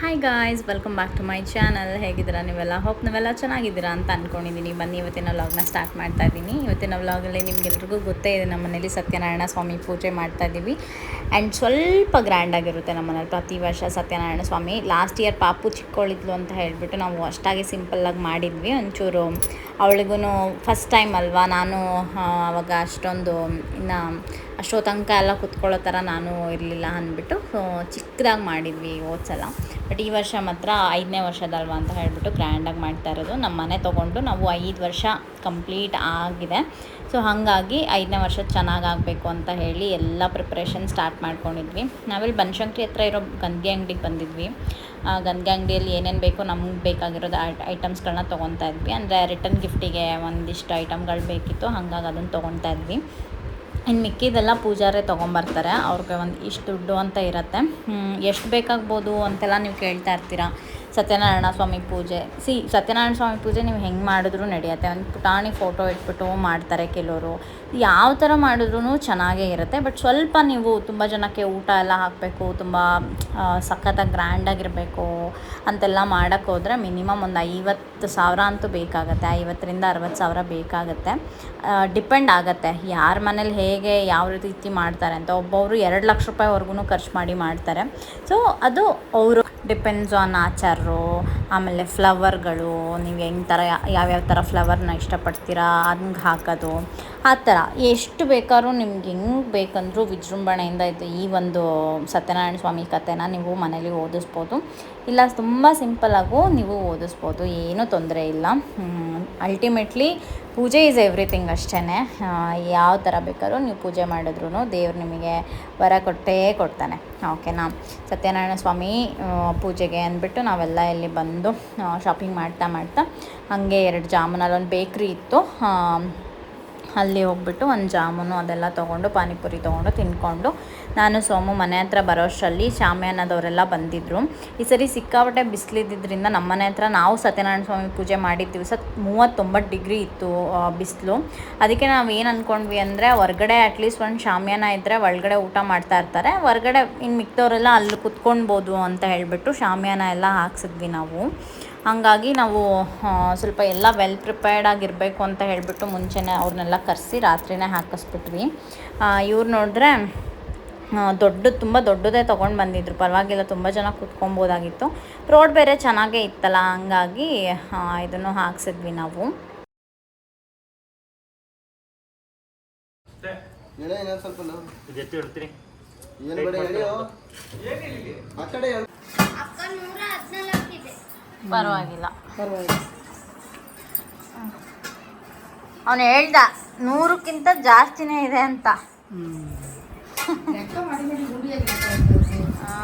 Hi guys welcome back to my channel ಹೇಗಿದ್ದೀರಾ ನೀವೆಲ್ಲ? Hope ನೀವೆಲ್ಲ ಚೆನ್ನಾಗಿದ್ದೀರಾ ಅಂತ ಅಂದ್ಕೊಂಡಿದ್ದೀನಿ ಬನ್ನಿ, ಇವತ್ತಿನ ವ್ಲಾಗ್ನ ಸ್ಟಾರ್ಟ್ ಮಾಡ್ತಾ ಇದ್ದೀನಿ. ಇವತ್ತಿನ ವ್ಲಾಗಲ್ಲಿ ನಿಮಗೆಲ್ರಿಗೂ ಗೊತ್ತೇ ಇದೆ, ನಮ್ಮ ಮನೇಲಿ ಸತ್ಯನಾರಾಯಣ ಸ್ವಾಮಿ ಪೂಜೆ ಮಾಡ್ತಾ ಇದ್ದೀವಿ. ಆ್ಯಂಡ್ ಸ್ವಲ್ಪ ಗ್ರ್ಯಾಂಡಾಗಿರುತ್ತೆ ನಮ್ಮ ಮನೇಲಿ. ಪ್ರತಿ ವರ್ಷ ಸತ್ಯನಾರಾಯಣ ಸ್ವಾಮಿ ಲಾಸ್ಟ್ ಇಯರ್ ಪಾಪು ಚಿಕ್ಕವಳಿದ್ಲು ಅಂತ ಹೇಳಿಬಿಟ್ಟು ನಾವು ಅಷ್ಟಾಗಿ ಸಿಂಪಲ್ಲಾಗಿ ಮಾಡಿದ್ವಿ. ಒಂಚೂರು ಅವಳಿಗೂ ಫಸ್ಟ್ ಟೈಮ್ ಅಲ್ವಾ? ನಾನು ಅವಾಗ ಅಷ್ಟೊಂದು, ಇನ್ನು ಅಷ್ಟೋ ತನಕ ಎಲ್ಲ ಕುತ್ಕೊಳ್ಳೋ ಥರ ನಾನು ಇರಲಿಲ್ಲ ಅಂದ್ಬಿಟ್ಟು ಚಿಕ್ಕದಾಗಿ ಮಾಡಿದ್ವಿ ಹೋದ್ಸಲ ಬಟ್ ಈ ವರ್ಷ ಮಾತ್ರ ಐದನೇ ವರ್ಷದಲ್ವ ಅಂತ ಹೇಳಿಬಿಟ್ಟು ಗ್ರ್ಯಾಂಡಾಗಿ ಮಾಡ್ತಾ ಇರೋದು. ನಮ್ಮ ಮನೆ ತೊಗೊಂಡು ನಾವು ಐದು ವರ್ಷ ಕಂಪ್ಲೀಟ್ ಆಗಿದೆ. ಸೊ ಹಾಗಾಗಿ ಐದನೇ ವರ್ಷ ಚೆನ್ನಾಗಿ ಆಗಬೇಕು ಅಂತ ಹೇಳಿ ಎಲ್ಲ ಪ್ರಿಪ್ರೇಷನ್ ಸ್ಟಾರ್ಟ್ ಮಾಡ್ಕೊಂಡಿದ್ವಿ. ನಾವಿಲ್ಲಿ ಬನಶಂಕರಿ ಹತ್ರ ಇರೋ ಗಂಗೆ ಅಂಗಡಿಗೆ ಬಂದಿದ್ವಿ. ಆ ಗಂಗೆ ಅಂಗಡಿಯಲ್ಲಿ ಏನೇನು ಬೇಕೋ ನಮ್ಗೆ ಬೇಕಾಗಿರೋದು ಐಟಮ್ಸ್ಗಳನ್ನ ತೊಗೊತಾ ಇದ್ವಿ. ಅಂದರೆ ರಿಟರ್ನ್ ಗಿಫ್ಟಿಗೆ ಒಂದಿಷ್ಟು ಐಟಮ್ಗಳು ಬೇಕಿತ್ತು, ಹಾಗಾಗಿ ಅದನ್ನು ತೊಗೊತಾ ಇದ್ವಿ. ಇನ್ನು ಮಿಕ್ಕಿದೆಲ್ಲ ಪೂಜಾರೇ ತೊಗೊಂಬರ್ತಾರೆ, ಅವ್ರಿಗೆ ಒಂದು ಇಷ್ಟು ದುಡ್ಡು ಅಂತ ಇರುತ್ತೆ. ಎಷ್ಟು ಬೇಕಾಗ್ಬೋದು ಅಂತೆಲ್ಲ ನೀವು ಕೇಳ್ತಾ ಇರ್ತೀರಾ. ಸತ್ಯನಾರಾಯಣ ಸ್ವಾಮಿ ಪೂಜೆ. ಸಿ ಸತ್ಯನಾರಾಯಣ ಸ್ವಾಮಿ ಪೂಜೆ ನೀವು ಹೆಂಗೆ ಮಾಡಿದ್ರೂ ನಡೆಯುತ್ತೆ. ಒಂದು ಪುಟಾಣಿ ಫೋಟೋ ಇಟ್ಬಿಟ್ಟು ಮಾಡ್ತಾರೆ ಕೆಲವರು. ಯಾವ ಥರ ಮಾಡಿದ್ರೂ ಚೆನ್ನಾಗೇ ಇರುತ್ತೆ. ಬಟ್ ಸ್ವಲ್ಪ ನೀವು ತುಂಬ ಜನಕ್ಕೆ ಊಟ ಎಲ್ಲ ಹಾಕಬೇಕು, ತುಂಬ ಸಖತ್ತಾಗಿ ಗ್ರ್ಯಾಂಡಾಗಿರಬೇಕು ಅಂತೆಲ್ಲ ಮಾಡೋಕ್ಕೆ ಹೋದರೆ ಮಿನಿಮಮ್ ಒಂದು ಐವತ್ತು ಸಾವಿರ ಅಂತೂ ಬೇಕಾಗುತ್ತೆ. ಐವತ್ತರಿಂದ ಅರವತ್ತು ಸಾವಿರ ಬೇಕಾಗುತ್ತೆ. ಡಿಪೆಂಡ್ ಆಗುತ್ತೆ. ಯಾರ ಮನೇಲಿ ಹೇಗೆ, ಯಾವ ರೀತಿ ಮಾಡ್ತಾರೆ ಅಂತ. ಒಬ್ಬೊಬ್ಬರು ಎರಡು ಲಕ್ಷ ರೂಪಾಯಿವರೆಗೂ ಖರ್ಚು ಮಾಡಿ ಮಾಡ್ತಾರೆ. ಸೊ ಅದು ಅವರು ಡಿಪೆಂಡ್ಸ್ ಆನ್ ಆಚಾರು ಆಮೇಲೆ ಫ್ಲವರ್ಗಳು ನೀವು ಹೆಂಗೆ ಥರ ಯಾವ್ಯಾವ ಥರ ಫ್ಲವರ್ನ ಇಷ್ಟಪಡ್ತೀರಾ, ಹಂಗೆ ಹಾಕೋದು. ಆ ಥರ ಎಷ್ಟು ಬೇಕಾದ್ರೂ ನಿಮ್ಗೆ ಹೆಂಗೆ ಬೇಕಂದರೂ ವಿಜೃಂಭಣೆಯಿಂದ ಇದು ಈ ಒಂದು ಸತ್ಯನಾರಾಯಣ ಸ್ವಾಮಿ ಕಥೆನ ನೀವು ಮನೇಲಿ ಓದಿಸ್ಬೋದು. ಇಲ್ಲ, ತುಂಬ ಸಿಂಪಲ್ಲಾಗೂ ನೀವು ಓದಿಸ್ಬೋದು, ಏನೂ ತೊಂದರೆ ಇಲ್ಲ. ಅಲ್ಟಿಮೇಟ್ಲಿ ಪೂಜೆ ಈಸ್ ಎವ್ರಿಥಿಂಗ್ ಅಷ್ಟೇ ಯಾವ ಥರ ಬೇಕಾದ್ರೂ ನೀವು ಪೂಜೆ ಮಾಡಿದ್ರು ದೇವ್ರು ನಿಮಗೆ ವರ ಕೊಟ್ಟೇ ಕೊಡ್ತಾನೆ. ಓಕೆನಾ? ಸತ್ಯನಾರಾಯಣ ಸ್ವಾಮಿ ಪೂಜೆಗೆ ಅಂದ್ಬಿಟ್ಟು ನಾವೆಲ್ಲ ಇಲ್ಲಿ ಬಂದು ಶಾಪಿಂಗ್ ಮಾಡ್ತಾ ಮಾಡ್ತಾ ಹಾಗೆ ಎರಡು ಜಾಮೂನಲ್ಲಿ ಒಂದು ಬೇಕ್ರಿ ಇತ್ತು. ಅಲ್ಲಿ ಹೋಗ್ಬಿಟ್ಟು ಒಂದು ಜಾಮೂನು ಅದೆಲ್ಲ ತೊಗೊಂಡು, ಪಾನಿಪುರಿ ತೊಗೊಂಡು ತಿನ್ಕೊಂಡು ನಾನು ಸೋಮು ಮನೆ ಹತ್ರ ಬರೋಷ್ಟರಲ್ಲಿ ಶಾಮ್ಯಾನದವರೆಲ್ಲ ಬಂದಿದ್ದರು ಈ ಸರಿ ಸಿಕ್ಕಾಪಟ್ಟೆ ಬಿಸಿಲಿದ್ದರಿಂದ ನಮ್ಮ ಮನೆ ಹತ್ರ ನಾವು ಸತ್ಯನಾರಾಯಣ ಸ್ವಾಮಿ ಪೂಜೆ ಮಾಡಿದ ದಿವಸ ಮೂವತ್ತೊಂಬತ್ತು ಡಿಗ್ರಿ ಇತ್ತು ಬಿಸಿಲು. ಅದಕ್ಕೆ ನಾವು ಏನು ಅಂದ್ಕೊಂಡ್ವಿ ಅಂದರೆ ಹೊರ್ಗಡೆ ಅಟ್ಲೀಸ್ಟ್ ಒಂದು ಶಾಮ್ಯಾನ ಇದ್ದರೆ ಒಳಗಡೆ ಊಟ ಮಾಡ್ತಾ ಇರ್ತಾರೆ. ಹೊರ್ಗಡೆ ಇನ್ನು ಮಿಕ್ತವರೆಲ್ಲ ಅಲ್ಲಿ ಕುತ್ಕೊಳ್ಬೋದು ಅಂತ ಹೇಳಿಬಿಟ್ಟು ಶಾಮ್ಯಾನ ಎಲ್ಲ ಹಾಕ್ಸಿದ್ವಿ ನಾವು. ಹಾಗಾಗಿ ನಾವು ಸ್ವಲ್ಪ ಎಲ್ಲ ವೆಲ್ ಪ್ರಿಪೇರ್ಡ್ ಆಗಿರಬೇಕು ಅಂತ ಹೇಳಿಬಿಟ್ಟು ಮುಂಚೆನೇ ಅವ್ರನ್ನೆಲ್ಲ ಕರೆಸಿ ರಾತ್ರಿನೇ ಹಾಕಿಸ್ಬಿಟ್ವಿ. ಇವ್ರು ನೋಡಿದ್ರೆ ದೊಡ್ಡದು ತುಂಬ ದೊಡ್ಡದೇ ತೊಗೊಂಡು ಬಂದಿದ್ರು. ಪರವಾಗಿಲ್ಲ ತುಂಬ ಜನ ಕುತ್ಕೊಬೋದಾಗಿತ್ತು ರೋಡ್ ಬೇರೆ ಚೆನ್ನಾಗೇ ಇತ್ತಲ್ಲ ಹಂಗಾಗಿ ಇದನ್ನು ಹಾಕ್ಸಿದ್ವಿ ನಾವು. ಪರವಾಗಿಲ್ಲ. ಅವನು ಹೇಳ್ದ ನೂರಕ್ಕಿಂತ ಜಾಸ್ತಿನೇ ಇದೆ ಅಂತ. ಆ.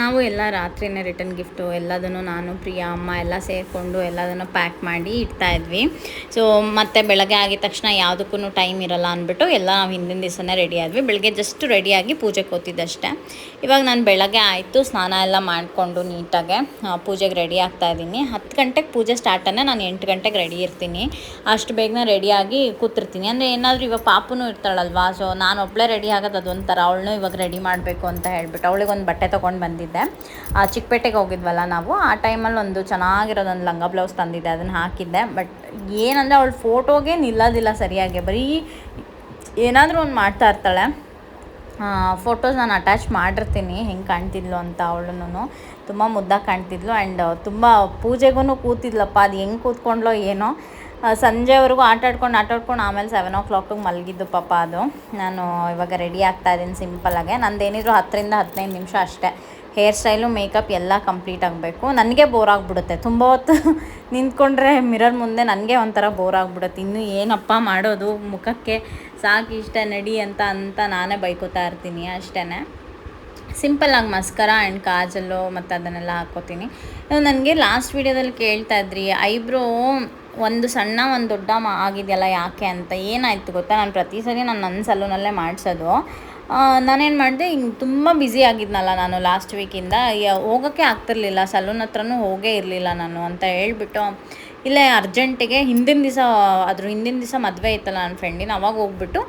ನಾವು ಎಲ್ಲ ರಾತ್ರಿನೇ ರಿಟರ್ನ್ ಗಿಫ್ಟು ಎಲ್ಲದನ್ನು ನಾನು, ಪ್ರಿಯಾ, ಅಮ್ಮ ಎಲ್ಲ ಸೇರಿಕೊಂಡು ಎಲ್ಲದನ್ನು ಪ್ಯಾಕ್ ಮಾಡಿ ಇಡ್ತಾ ಇದ್ವಿ. ಸೊ ಮತ್ತೆ ಬೆಳಗ್ಗೆ ಆಗಿದ ತಕ್ಷಣ ಯಾವುದಕ್ಕೂ ಟೈಮ್ ಇರಲ್ಲ ಅಂದ್ಬಿಟ್ಟು ಎಲ್ಲ ನಾವು ಹಿಂದಿನ ದಿವಸನೇ ರೆಡಿ ಆದ್ವಿ. ಬೆಳಗ್ಗೆ ಜಸ್ಟ್ ರೆಡಿಯಾಗಿ ಪೂಜೆಗೆ ಕೂತಿದ್ದಷ್ಟೇ ಇವಾಗ ನಾನು ಬೆಳಗ್ಗೆ ಆಯಿತು, ಸ್ನಾನ ಎಲ್ಲ ಮಾಡಿಕೊಂಡು ನೀಟಾಗೆ ಪೂಜೆಗೆ ರೆಡಿ ಆಗ್ತಾ ಇದ್ದೀನಿ. ಹತ್ತು ಗಂಟೆಗೆ ಪೂಜೆ ಸ್ಟಾರ್ಟನ್ನೇ ನಾನು ಎಂಟು ಗಂಟೆಗೆ ರೆಡಿ ಇರ್ತೀನಿ. ಅಷ್ಟು ಬೇಗನೆ ರೆಡಿಯಾಗಿ ಕೂತಿರ್ತೀನಿ. ಅಂದರೆ ಏನಾದರೂ ಇವಾಗ ಪಾಪುನೂ ಇರ್ತಾಳಲ್ವಾ? ಸೊ ನಾನು ಒಬ್ಬಳೇ ರೆಡಿ ಆಗೋದು ಅದೊಂಥರ, ಅವಳನ್ನೂ ಇವಾಗ ರೆಡಿ ಮಾಡಬೇಕು ಅಂತ ಹೇಳಿಬಿಟ್ಟು ಅವಳಿಗೆ ಒಂದು ಬಟ್ಟೆ ತೊಗೊಂಡು ಬಂದಿದ್ದೆ ಆ, ಚಿಕ್ಕಪೇಟೆಗೆ ಹೋಗಿದ್ವಲ್ಲ ನಾವು, ಆ ಟೈಮಲ್ಲಿ ಒಂದು ಚೆನ್ನಾಗಿರೋದೊಂದು ಲಂಗ ಬ್ಲೌಸ್ ತಂದಿದ್ದೆ, ಅದನ್ನು ಹಾಕಿದ್ದೆ. ಬಟ್ ಏನಂದರೆ ಅವಳು ಫೋಟೋಗೆ ನಿಲ್ಲೋದಿಲ್ಲ ಸರಿಯಾಗಿ, ಬರೀ ಏನಾದರೂ ಒಂದು ಮಾಡ್ತಾ ಇರ್ತಾಳೆ. ಫೋಟೋಸ್ ನಾನು ಅಟ್ಯಾಚ್ ಮಾಡಿರ್ತೀನಿ, ಹೆಂಗೆ ಕಾಣ್ತಿದ್ಲು ಅಂತ ಅವಳನ್ನು. ತುಂಬ ಮುದ್ದಾಗಿ ಕಾಣ್ತಿದ್ಲು ಆ್ಯಂಡ್ ತುಂಬ ಪೂಜೆಗೂ ಕೂತಿದ್ಲಪ್ಪ, ಅದು ಹೆಂಗೆ ಕೂತ್ಕೊಂಡ್ಲೋ ಏನೋ. ಸಂಜೆವರೆಗೂ ಆಟ ಆಡ್ಕೊಂಡು ಆಮೇಲೆ ಸೆವೆನ್ ಓ ಕ್ಲಾಕಿಗೆ ಮಲಗಿದ್ದು ಪಾಪ ಅದು. ನಾನು ಇವಾಗ ರೆಡಿ ಆಗ್ತಾ ಇದ್ದೀನಿ ಸಿಂಪಲ್ಲಾಗೆ ನಂದೇನಿದ್ರು ಹತ್ತರಿಂದ ಹದಿನೈದು ನಿಮಿಷ ಅಷ್ಟೇ. ಹೇರ್ ಸ್ಟೈಲು, ಮೇಕಪ್ ಎಲ್ಲ ಕಂಪ್ಲೀಟ್ ಆಗಬೇಕು. ನನಗೆ ಬೋರ್ ಆಗಿಬಿಡುತ್ತೆ. ತುಂಬ ಹೊತ್ತು ನಿಂತ್ಕೊಂಡ್ರೆ ಮಿರರ್ ಮುಂದೆ ನನಗೆ ಒಂಥರ ಬೋರ್ ಆಗಿಬಿಡುತ್ತೆ. ಇನ್ನೂ ಏನಪ್ಪ ಮಾಡೋದು? ಮುಖಕ್ಕೆ ಸಾಕು ಇಷ್ಟ ನಡಿ ಅಂತ ಅಂತ ನಾನೇ ಬೈಕೋತಾ ಇರ್ತೀನಿ ಅಷ್ಟೇ ಸಿಂಪಲ್ಲಾಗಿ ಮಸ್ಕರ ಆ್ಯಂಡ್ ಕಾಜಲ್ಲು ಮತ್ತು ಅದನ್ನೆಲ್ಲ ಹಾಕ್ಕೋತೀನಿ. ನನಗೆ ಲಾಸ್ಟ್ ವೀಡಿಯೋದಲ್ಲಿ ಕೇಳ್ತಾ ಇದ್ರಿ, ಐಬ್ರೋ ಒಂದು ಸಣ್ಣ, ಒಂದು ದೊಡ್ಡ ಆಗಿದೆಯಲ್ಲ ಯಾಕೆ? ಅಂತ. ಏನಾಯಿತು ಗೊತ್ತಾ? ನಾನು ಪ್ರತಿ ಸರಿ ನಾನು ನನ್ನ ಸಲೂನಲ್ಲೇ ಮಾಡಿಸೋದು. ನಾನೇನು ಮಾಡಿದೆ ಹಿಂಗೆ ತುಂಬ ಬ್ಯುಸಿ ಆಗಿದ್ನಲ್ಲ ನಾನು ಲಾಸ್ಟ್ ವೀಕಿಂದ ಹೋಗೋಕ್ಕೆ ಆಗ್ತಿರ್ಲಿಲ್ಲ ಸಲೂನ್ ಹತ್ರನೂ ಹೋಗೇ ಇರಲಿಲ್ಲ ನಾನು ಅಂತ ಹೇಳ್ಬಿಟ್ಟು, ಇಲ್ಲೇ ಅರ್ಜೆಂಟಿಗೆ ಹಿಂದಿನ ದಿವಸ, ಅದ್ರ ಹಿಂದಿನ ದಿವಸ ಮದುವೆ ಇತ್ತಲ್ಲ ನನ್ನ ಫ್ರೆಂಡಿನ ಅವಾಗ ಹೋಗ್ಬಿಟ್ಟು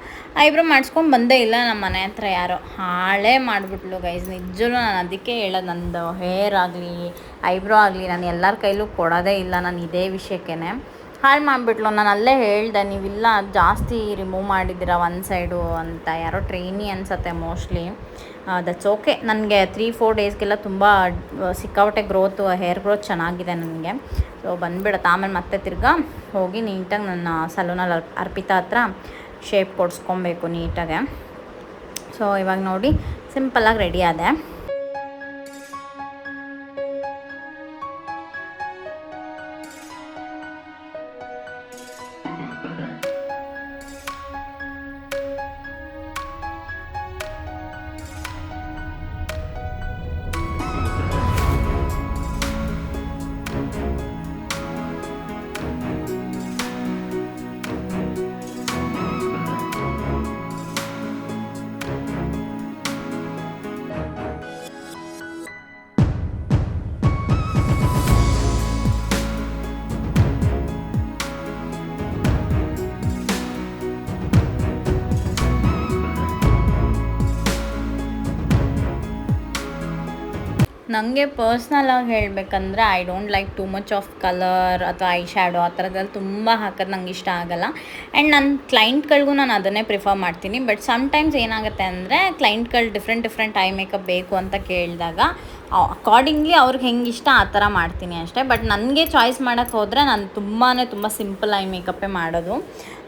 ಐಬ್ರೋ ಮಾಡಿಸ್ಕೊಂಡು ಬಂದೇ ಇಲ್ಲ ನಮ್ಮ ಮನೆ ಹತ್ರ ಯಾರೋ. ಹಾಳೆ ಮಾಡಿಬಿಟ್ಲು ಗೈಸ್ ನಿಜವೂ ನಾನು ಅದಕ್ಕೆ ಹೇಳೋದು, ನಂದು ಹೇರ್ ಆಗಲಿ ಐಬ್ರೋ ಆಗಲಿ, ನಾನು ಎಲ್ಲರ ಕೈಲೂ ಕೊಡೋದೇ ಇಲ್ಲ ನಾನು ಇದೇ ವಿಷಯಕ್ಕೇ ಹಾಳು ಮಾಡಿಬಿಟ್ಲು. ನಾನು ಅಲ್ಲೇ ಹೇಳ್ದೆ, ನೀವಿಲ್ಲ, ಜಾಸ್ತಿ ರಿಮೂವ್ ಮಾಡಿದ್ದೀರ ಒಂದು ಸೈಡು ಅಂತ. ಯಾರೋ ಟ್ರೈನಿ ಅನ್ಸತ್ತೆ ಮೋಸ್ಟ್ಲಿ ದಟ್ಸ್ ಓಕೆ ನನಗೆ ತ್ರೀ ಫೋರ್ ಡೇಸ್ಗೆಲ್ಲ ತುಂಬ ಸಿಕ್ಕಾಪಟ್ಟೆ ಗ್ರೋತು ಹೇರ್ ಗ್ರೋತ್ ಚೆನ್ನಾಗಿದೆ ನನಗೆ. ಸೊ ಬಂದುಬಿಡುತ್ತೆ. ಆಮೇಲೆ ಮತ್ತೆ ತಿರ್ಗಾ ಹೋಗಿ ನೀಟಾಗಿ ನನ್ನ ಸಲೂನಲ್ಲಿ ಅರ್, ಅರ್ಪಿತಾ ಹತ್ರ ಶೇಪ್ ಕೊಡಿಸ್ಕೊಬೇಕು ನೀಟಾಗೆ. ಸೊ ಇವಾಗ ನೋಡಿ ಸಿಂಪಲ್ಲಾಗಿ ರೆಡಿ ಆದೆ. ನನಗೆ ಪರ್ಸ್ನಲಾಗಿ ಹೇಳಬೇಕಂದ್ರೆ I don't like too much of colour ಅಥವಾ ಐ ಶ್ಯಾಡೋ ಆ ಥರದಲ್ಲಿ ತುಂಬ ಹಾಕೋದು ನಂಗೆ ಇಷ್ಟ ಆಗಲ್ಲ. ಆ್ಯಂಡ್ ನನ್ನ ಕ್ಲೈಂಟ್ಗಳಿಗೂ ನಾನು ಅದನ್ನೇ ಪ್ರಿಫರ್ ಮಾಡ್ತೀನಿ. ಬಟ್ ಸಮ್ಟೈಮ್ಸ್ ಏನಾಗುತ್ತೆ ಅಂದರೆ ಕ್ಲೈಂಟ್ಗಳು ಡಿಫ್ರೆಂಟ್ ಡಿಫ್ರೆಂಟ್ ಐ ಮೇಕಪ್ ಬೇಕು ಅಂತ ಕೇಳಿದಾಗ ಅಕಾರ್ಡಿಂಗ್ಲಿ ಅವ್ರಿಗೆ ಹೆಂಗೆ ಇಷ್ಟ ಆ ಥರ ಮಾಡ್ತೀನಿ ಅಷ್ಟೇ. ಬಟ್ ನನಗೆ ಚಾಯ್ಸ್ ಮಾಡೋಕ್ಕೆ ಹೋದರೆ ನಾನು ತುಂಬಾ ತುಂಬ ಸಿಂಪಲ್ ಐ ಮೇಕಪ್ಪೇ ಮಾಡೋದು.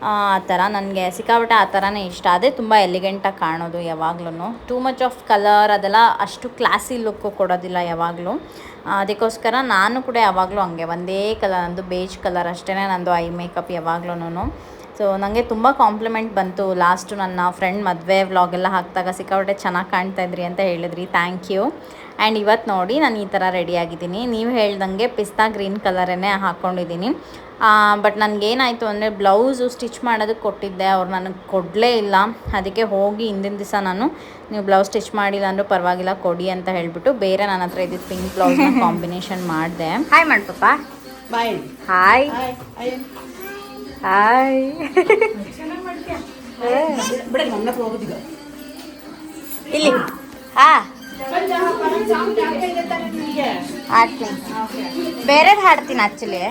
ಆ ಥರ ನನಗೆ ಸಿಕ್ಕಾಪಟ್ಟೆ ಆ ಥರನೇ ಇಷ್ಟ. ಅದೇ ತುಂಬ ಎಲಿಗೆಂಟಾಗಿ ಕಾಣೋದು ಯಾವಾಗ್ಲೂ ಟೂ ಮಚ್ ಆಫ್ ಕಲರ್ ಅದೆಲ್ಲ ಅಷ್ಟು ಕ್ಲಾಸಿ ಲುಕ್ಕು ಕೊಡೋದಿಲ್ಲ ಯಾವಾಗಲೂ. ಅದಕ್ಕೋಸ್ಕರ ನಾನು ಕೂಡ ಯಾವಾಗಲೂ ಹಂಗೆ ಒಂದೇ ಕಲರ್ ನಂದು ಬೇಜ್ ಕಲರ್ ಅಷ್ಟೇ ನಂದು ಐ ಮೇಕಪ್ ಯಾವಾಗ್ಲೂ ಸೊ ನನಗೆ ತುಂಬ ಕಾಂಪ್ಲಿಮೆಂಟ್ ಬಂತು. ಲಾಸ್ಟು ನನ್ನ ಫ್ರೆಂಡ್ ಮದುವೆ ವ್ಲಾಗೆಲ್ಲ ಹಾಕಿದಾಗ ಸಿಕ್ಕಾಪಟ್ಟೆ ಚೆನ್ನಾಗಿ ಕಾಣ್ತಾ ಇದ್ರಿ ಅಂತ ಹೇಳಿದ್ರಿ. ಥ್ಯಾಂಕ್ ಯು ಆ್ಯಂಡ್ ಇವತ್ತು ನೋಡಿ ನಾನು ಈ ಥರ ರೆಡಿ ಆಗಿದ್ದೀನಿ. ನೀವು ಹೇಳ್ದಂಗೆ ಪಿಸ್ತಾ ಗ್ರೀನ್ ಕಲರೇ ಹಾಕ್ಕೊಂಡಿದ್ದೀನಿ ಬಟ್ ನನಗೇನಾಯಿತು ಅಂದರೆ ಬ್ಲೌಸು ಸ್ಟಿಚ್ ಮಾಡೋದಕ್ಕೆ ಕೊಟ್ಟಿದ್ದೆ. ಅವ್ರು ನನಗೆ ಕೊಡಲೇ ಇಲ್ಲ. ಅದಕ್ಕೆ ಹೋಗಿ ಹಿಂದಿನ ದಿವಸ ನಾನು ನೀವು ಬ್ಲೌಸ್ ಸ್ಟಿಚ್ ಮಾಡಿಲ್ಲ ಅಂದರೂ ಪರವಾಗಿಲ್ಲ ಕೊಡಿ ಅಂತ ಹೇಳಿಬಿಟ್ಟು ಬೇರೆ ನನ್ನ ಹತ್ರ ಇದ್ದಿದ್ದು ಪಿಂಕ್ ಬ್ಲೌಸ್ನ ಕಾಂಬಿನೇಷನ್ ಮಾಡಿದೆ. ಹಾಯ್ ಮಾಡ್ಪಪ್ಪ ಬಾಯ್ ಹಾಯ್ ಹಾಯ್ ಇಲ್ಲಿ. ಹಾ ಹಾಡ್ತೀನಿ ಬೇರೆದು ಹಾಡ್ತೀನಿ ಆಕ್ಚುಲಿ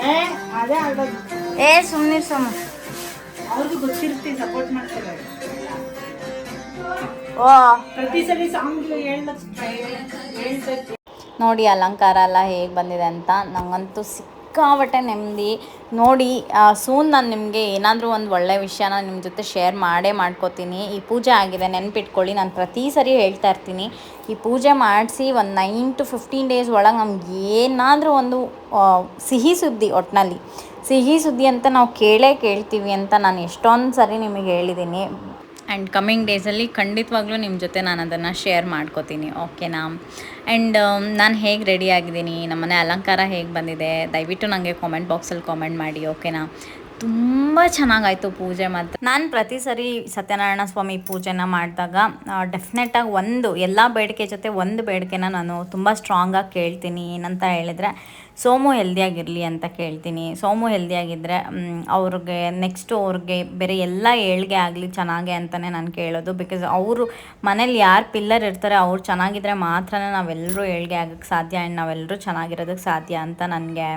ಏ ಸುಮ್ಮನೆ ಸುಮ್ಮ ಅವ್ರಿಗೂ ಗೊತ್ತಿರುತ್ತೆ ಸಪೋರ್ಟ್ ಮಾಡ್ತಾರೆ. ಓ. ಪ್ರತಿ ಸಲ ಸಾಂಗ್ ಹೇಳ್ಬೇಕು ಹೇಳ್ಬೇಕು. ನೋಡಿ ಅಲಂಕಾರ ಎಲ್ಲ ಹೇಗೆ ಬಂದಿದೆ ಅಂತ ನಂಗಂತೂ ಸಿಕ್ಕಾಪಟ್ಟೆ ನೆಮ್ಮದಿ ನೋಡಿ ಸೂನ್ ನಾನು ನಿಮಗೆ ಏನಾದರೂ ಒಂದು ಒಳ್ಳೆ ವಿಷಯನ ನಿಮ್ಮ ಜೊತೆ ಶೇರ್ ಮಾಡೇ ಮಾಡ್ಕೋತೀನಿ. ಈ ಪೂಜೆ ಆಗಿದೆ, ನೆನ್ಪಿಟ್ಕೊಳ್ಳಿ. ನಾನು ಪ್ರತಿ ಸರಿ ಹೇಳ್ತಾ ಇರ್ತೀನಿ. ಈ ಪೂಜೆ ಮಾಡಿಸಿ ಒಂದು ನೈನ್ ಟು ಫಿಫ್ಟೀನ್ ಡೇಸ್ ಒಳಗೆ ನಮ್ಗೆ ಏನಾದರೂ ಒಂದು ಸಿಹಿ ಸುದ್ದಿ ಒಟ್ಟಿನಲ್ಲಿ ಸಿಹಿ ಸುದ್ದಿ ಅಂತ ನಾವು ಕೇಳೇ ಕೇಳ್ತೀವಿ ಅಂತ ನಾನು ಎಷ್ಟೊಂದು ಸರಿ ನಿಮಗೆ ಹೇಳಿದ್ದೀನಿ ಆ್ಯಂಡ್ ಕಮ್ಮಿಂಗ್ ಡೇಸಲ್ಲಿ ಖಂಡಿತವಾಗ್ಲೂ ನಿಮ್ಮ ಜೊತೆ ನಾನು ಅದನ್ನು ಶೇರ್ ಮಾಡ್ಕೋತೀನಿ ಓಕೆನಾ ಆ್ಯಂಡ್ ನಾನು ಹೇಗೆ ರೆಡಿ ಆಗಿದ್ದೀನಿ ನಮ್ಮನೆ ಅಲಂಕಾರ ಹೇಗೆ ಬಂದಿದೆ, ದಯವಿಟ್ಟು ನನಗೆ ಕಾಮೆಂಟ್ ಬಾಕ್ಸಲ್ಲಿ ಕಾಮೆಂಟ್ ಮಾಡಿ ಓಕೆನಾ ತುಂಬ ಚೆನ್ನಾಗಾಯಿತು ಪೂಜೆ ಮಾತ್ರ. ನಾನು ಪ್ರತಿ ಸರಿ ಸತ್ಯನಾರಾಯಣ ಸ್ವಾಮಿ ಪೂಜೆನ ಮಾಡಿದಾಗ ಡೆಫಿನೆಟಾಗಿ ಒಂದು, ಎಲ್ಲ ಬೇಡಿಕೆ ಜೊತೆ ಒಂದು ಬೇಡಿಕೆನ ನಾನು ತುಂಬ ಸ್ಟ್ರಾಂಗಾಗಿ ಕೇಳ್ತೀನಿ ಏನಂತ ಹೇಳಿದರೆ ಸೋಮು ಹೆಲ್ದಿಯಾಗಿರಲಿ ಅಂತ ಕೇಳ್ತೀನಿ. ಸೋಮು ಹೆಲ್ದಿಯಾಗಿದ್ದರೆ ಅವ್ರಿಗೆ ನೆಕ್ಸ್ಟು ಅವ್ರಿಗೆ ಬೇರೆ ಎಲ್ಲ ಏಳ್ಗೆ ಆಗಲಿ ಚೆನ್ನಾಗೆ ಅಂತಲೇ ನಾನು ಕೇಳೋದು. ಬಿಕಾಸ್ ಅವರು ಮನೇಲಿ ಯಾರು ಪಿಲ್ಲರ್ ಇರ್ತಾರೆ, ಅವ್ರು ಚೆನ್ನಾಗಿದ್ರೆ ಮಾತ್ರ ನಾವೆಲ್ಲರೂ ಏಳ್ಗೆ ಆಗೋಕ್ಕೆ ಸಾಧ್ಯ ಆ್ಯಂಡ್ ನಾವೆಲ್ಲರೂ ಚೆನ್ನಾಗಿರೋದಕ್ಕೆ ಸಾಧ್ಯ ಅಂತ ನನಗೆ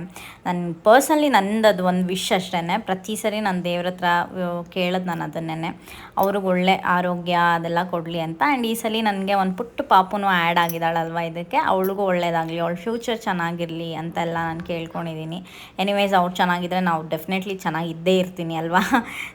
ನನ್ನ ಪರ್ಸನಲಿ ನಂದು ಅದು ಒಂದು ವಿಶ್ ಅಷ್ಟೇ ಪ್ರತಿ ಸರಿ ನಾನು ದೇವ್ರ ಹತ್ರ ಕೇಳೋದು ನಾನು ಅದನ್ನೇ ಅವ್ರಿಗೆ ಒಳ್ಳೆ ಆರೋಗ್ಯ ಅದೆಲ್ಲ ಕೊಡಲಿ ಅಂತ. ಆ್ಯಂಡ್ ಈ ಸಲ ನನಗೆ ಒಂದು ಪುಟ್ಟ ಪಾಪುನೂ ಆ್ಯಡ್ ಆಗಿದ್ದಾಳಲ್ವ ಇದಕ್ಕೆ. ಅವಳಿಗೂ ಒಳ್ಳೇದಾಗಲಿ. ಅವಳ ಫ್ಯೂಚರ್ ಚೆನ್ನಾಗಿರಲಿ ಅಂತೆಲ್ಲ ನಾನು ಕೇಳ್ಕೊಂಡಿದ್ದೀನಿ. ಎನಿವೇಸ್ ಅವ್ರು ಚೆನ್ನಾಗಿದ್ದರೆ ನಾವು ಡೆಫಿನೆಟ್ಲಿ ಚೆನ್ನಾಗಿದ್ದೇ ಇರ್ತೀನಿ ಅಲ್ವಾ?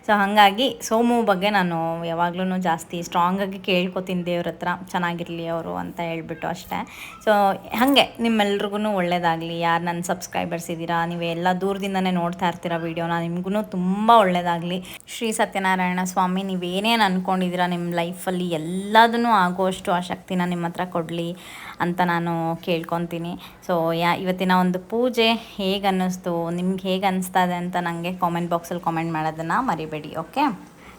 ಸೊ ಹಾಗಾಗಿ ಸೋಮು ಬಗ್ಗೆ ನಾನು ಯಾವಾಗ್ಲೂ ಜಾಸ್ತಿ ಸ್ಟ್ರಾಂಗಾಗಿ ಕೇಳ್ಕೊತೀನಿ ದೇವ್ರ ಹತ್ರ. ಚೆನ್ನಾಗಿರಲಿ ಅವರು ಅಂತ ಹೇಳ್ಬಿಟ್ಟು ಅಷ್ಟೇ. ಸೊ ಹಾಗೆ ನಿಮ್ಮೆಲ್ರಿಗೂ ಒಳ್ಳೇದಾಗಲಿ. ಯಾರು ನನ್ನ ಸಬ್ಸ್ಕ್ರೈಬರ್ಸ್ ಇದ್ದೀರಾ ನೀವೆಲ್ಲ ದೂರದಿಂದನೇ ನೋಡ್ತಾ ಇರ್ತೀರಾ ವೀಡಿಯೋನ ನಿಮಗೂ ತುಂಬ ಒಳ್ಳೇದಾಗಲಿ. ಶ್ರೀ ಸತ್ಯನಾರಾಯಣ ಸ್ವಾಮಿ, ನೀವೇನೇನು ಅಂದ್ಕೊಂಡಿದ್ದೀರಾ ನಿಮ್ಮ ಲೈಫಲ್ಲಿ ಎಲ್ಲದನ್ನೂ ಅಷ್ಟು ಆ ಶಕ್ತಿನ ನಿಮ್ಮ ಹತ್ರ ಕೊಡಲಿ. ಅಂತ ನಾನು ಕೇಳ್ಕೊತೀನಿ. ಸೊ ಯಾ ಇವತ್ತಿನ ಒಂದು ಪೂಜೆ ಹೇಗೆ ಅನ್ನಿಸ್ತು ನಿಮ್ಗೆ ಹೇಗೆ ಅನಿಸ್ತಾ ಇದೆ ಅಂತ ನನಗೆ ಕಾಮೆಂಟ್ ಬಾಕ್ಸಲ್ಲಿ ಕಾಮೆಂಟ್ ಮಾಡೋದನ್ನು ಮರಿಬೇಡಿ ಓಕೆ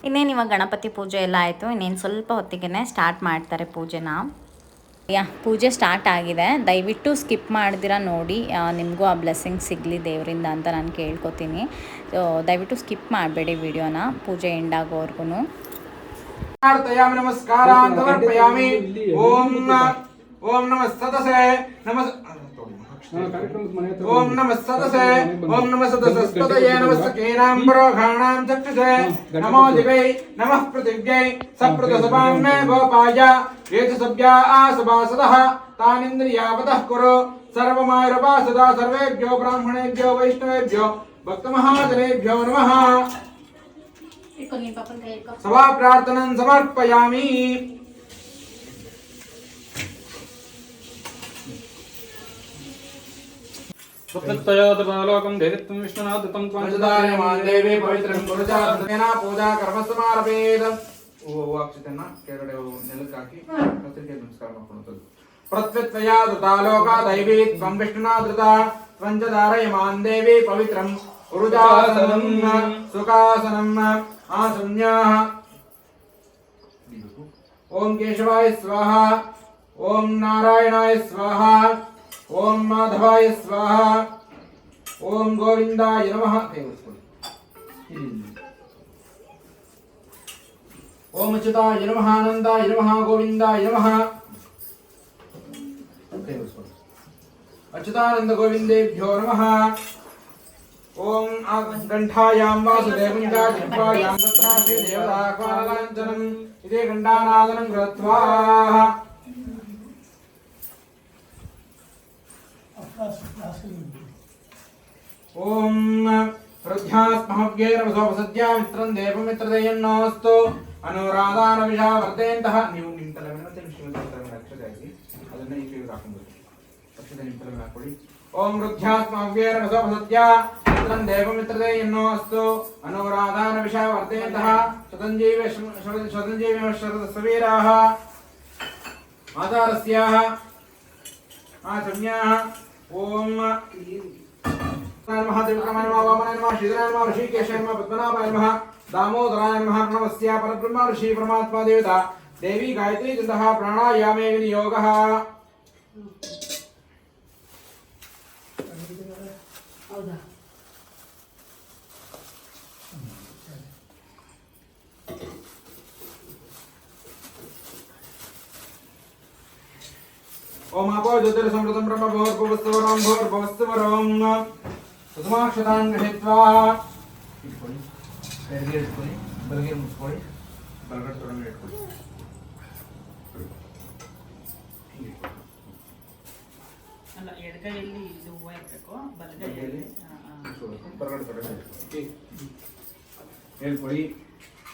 ಇನ್ನೇನು ಇವಾಗ ಗಣಪತಿ ಪೂಜೆ ಎಲ್ಲ ಆಯಿತು ಇನ್ನೇನು ಸ್ವಲ್ಪ ಹೊತ್ತಿಗೆ ಸ್ಟಾರ್ಟ್ ಮಾಡ್ತಾರೆ ಪೂಜೆನ. ಯಾ ಪೂಜೆ ಸ್ಟಾರ್ಟ್ ಆಗಿದೆ. ದಯವಿಟ್ಟು ಸ್ಕಿಪ್ ಮಾಡ್ದಿರ ನೋಡಿ ನಿಮಗೂ ಆ ಬ್ಲೆಸ್ಸಿಂಗ್ ಸಿಗಲಿ ದೇವರಿಂದ ಅಂತ ನಾನು ಕೇಳ್ಕೊತೀನಿ. ಸೊ ದಯವಿಟ್ಟು ಸ್ಕಿಪ್ ಮಾಡಬೇಡಿ ವಿಡಿಯೋನ ಪೂಜೆ ಎಂಡ್ ಆಗೋವರೆಗೂ ನಮಸ್ಕಾರ ಓಂ ಓಂ ನಮ ಸದಸೆ ನಮ ಓಂ ನಮ ಸದಸೆ ಓಂ ನಮ ಸದಸಸ್ಪದಯೇ ನಮಸ್ಕೇನಾಂ ಪರೋಘಾಣಾಂ ಚಕ್ಷುಷೆ ನಮೋ ದಿವೈ ನಮಃ ಪೃಥಿವ್ಯೈ ಸಪ್ರದಸಪಾಂ ಮೇ ಗೋಪಾಯ ಏತ ಸಭ್ಯಾ ಆಸಭಾಸದಃ ತಾನಿಂದ್ರಿಯಾವತಃ ಕುರು ಸರ್ವಮಾಯುರಪಾಸದ ಸರ್ವೇಭ್ಯೋ ಬ್ರಾಹ್ಮಣೇಭ್ಯೋ ವೈಷ್ಣವೇಭ್ಯೋ ಭಕ್ತಮಹಾಜನೇಭ್ಯೋ ನಮಃ ಸಭಾ ಪ್ರಾರ್ಥನಂ ಸಮರ್ಪಯಾಮಿ प्रत्ययोदपालोकं देवित्वं विष्णुनाथतं ಪಂಚದಾಯಮಾನ್ ದೇವಿ ಪವಿತ್ರಂ ಗುರುಜಾತೇನ ಪೂಜಾ ಕರ್ಮ ಸಮಾರಭೇದ ಓ ಅಕ್ಷತೆಯನ್ನ ಕೆಳಗಡೆ ನೆಲಕ್ಕೆ ಹಾಕಿ ಪತ್ರಿಕೆ ನಮಸ್ಕಾರ ಮಾಡ್ಕೊಳ್ಳುತ್ತದೆ ಪ್ರತ್ಯತ್ವಯ ಧೃತಾಲೋಕ ದೈವೀ ತ್ವಂ ವಿಷ್ಣುನಾಧೃತ ಪಂಚದಾರಯಮಾನ್ ದೇವಿ ಪವಿತ್ರಂ ಗುರುಜಾಸನಂ ಸುಖಾಸನಂ ಆಸನ್ಯಾಹ ಓಂ ಕೇಶವಾಯ ಸ್ವಾಹ ಓಂ ನಾರಾಯಣಾಯ ಸ್ವಾಹ ఓం మాధవాయ స్వాహ. ఓం గోవిందాయ నమ. ఓం అచ్యుతాయ నమ ఆనందాయ నమ గోవిందాయ నమ. అచ్యుతానంద గోవిందేభ్యో నమ. ఓం గంఠాయాం వాసుదేవంగాయాం తత్రాశి దేవతాకాలాంచనం ఇదే గంఠానాదనం కృత్వా. ಹೃದ್ಯಾಸ್ಮಹವ್ಯೇರವಸೋಪಸದ್ಯಾ ಮಿತ್ರಂ ದೇವಮಿತ್ರದಯನ್ನೋಸ್ತು ಅನುರಾಧಾನ ವಿಷ ವರ್ಧೆಯಂತಹ ನೀವು ನಿಮ್ಮ ತಲೆ ಮೇಲೆ ಮತ್ತೆ ನಿಮ್ಮ ತಲೆ ಮೇಲೆ ಅಕ್ಷತೆ ಹಾಕಿ ಅದನ್ನ ಈ ಕೈಗೆ ಹಾಕೊಂಡ್ಬಿಡಿ ಅಕ್ಷತೆ ನಿಮ್ಮ ತಲೆ ಮೇಲೆ ಹಾಕೊಳ್ಳಿ ಓಂ ಹೃದ್ಯಾಸ್ಮಹವ್ಯೇರವಸೋಪಸದ್ಯಾ ಮಿತ್ರಂ ದೇವಮಿತ್ರದಯನ್ನೋಸ್ತು ಅನುರಾಧಾನ ವಿಷ ವರ್ಧೆಯಂತಹ ಶತಂಜೀವ ಶತಂಜೀವ ಶರದ ಸವೀರಾಹ ಆಧಾರಸ್ಯಾಹ ಆಚಮ್ಯಾಹ ಓಂ नमः त्रिविक्रमाय ఓం దామోదరాయ నమ ప్రణవస్య పరబ్రహ్మ ఋషి పరమాత్మా దేవత. దేవీ గాయత్రీ చింత ప్రాణాయామే వినియోగ. ಹೌದಾ ओम आपो ज्योतिर्समृतं ब्रह्म भोर्भुवस्वरं भोर्भुवस्वरं ಸುಧಮಾಕ್ಷತಾನ್ ಗೃಹೀತ್ವಾ ಇಟ್ಕೊಳ್ಳಿ ಎಡಗೈ ಇಟ್ಕೊಳ್ಳಿ ಬಲಗೈ ಮುಚ್ಕೊಳ್ಳಿ ಬಲಗಡೆ ತೊಡಗಡೆ ಇಟ್ಕೊಳ್ಳಿ ಹೀಗೆ ಇಟ್ಕೊಳ್ಳಿ. ಅಲ್ಲ ಎಡಗೈಯಲ್ಲಿ ಇದು ಹೂವು ಇರಬೇಕು ಬಲಗೈಯಲ್ಲಿ ಬಲಗೈಯಲ್ಲಿ ಬಲಗಡೆ ತೊಡಗಡೆ ಇಟ್ಕೊಳ್ಳಿ. ಹೇಳ್ಕೊಳ್ಳಿ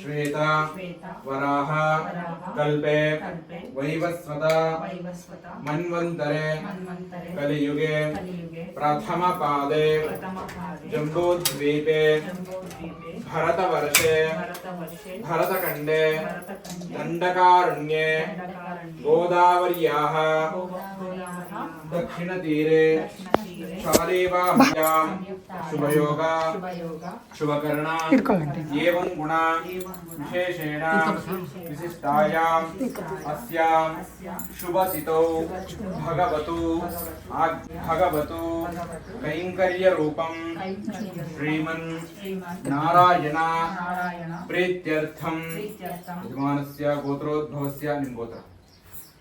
श्वेता वराह कल्पे वैवस्वता मन्वन्तरे कलियुगे प्रथमपादे जम्बूद्वीपे भरतवर्षे भरतखण्डे दण्डकारण्ये गोदावर्याः दक्षिणतीरे शुभयोगा शुभकर्णा एवं गुणा विशेषेण विशिष्टायाम् अस्यां शुभसितौ भगवतु आग्- भगवतु कैङ्कर्यरूपं श्रीमन् श्रीमन् नारायण नारायण प्रीत्यर्थं प्रीत्यर्थं यजमानस्य गोत्रोद्भवस्य निम् गोत्र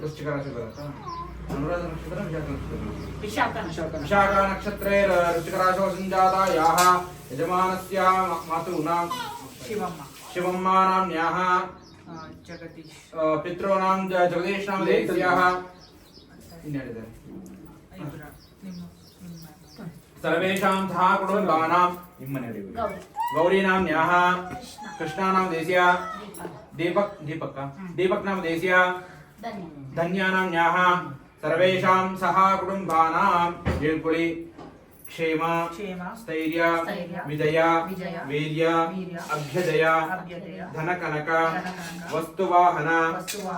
वृश्चिक राशिफलः अनुराध नक्षत्रं विशाखा नक्षत्रं विशाखा नक्षत्रे ऋचिकराशौ शिवम्मा। शिवम्मा नाम्न्याः जगदीश। पितॄणां जगदीश नाम देव्याः सर्वेषां धा कुटुम्बानां गौरीनाम्न्याः। कृष्णानां देश्या दीपक। दीपक दीपक। हम्म। नाम देश्या ధన్యానాం న్యాహ సర్వేషాం సహా కుటుంబానాం ఏల్పుళి క్షేమ స్థైర్య విజయ వీర్య అభ్యదయ ధన కనక వస్తువాహన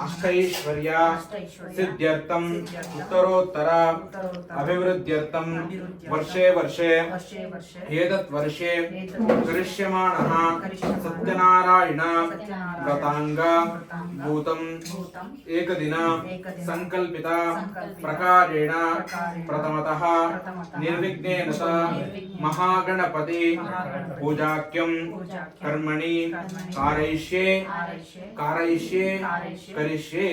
అష్టైశ్వర్య సిద్ధ్యర్థం ఉత్తరోత్తర అభివృద్ధ్యర్థం వర్షే వర్షే ఏతత్ వర్షే కరిష్యమాణ సత్యనారాయణ గతాంగ భూతం ఏకదిన సంకల్పిత ప్రకారేణ ప్రథమత నిర్విఘ్నే ಮಹಾಗಣಪತಿ ಮಹಾಗಣಪತಿ ಪೂಜಾಕ್ಯಂ ಕರ್ಮಣಿ ಕಾರಯಿಷ್ಯೆ ಕಾರಯಿಷ್ಯೆ ಕರಿಷ್ಯೆ.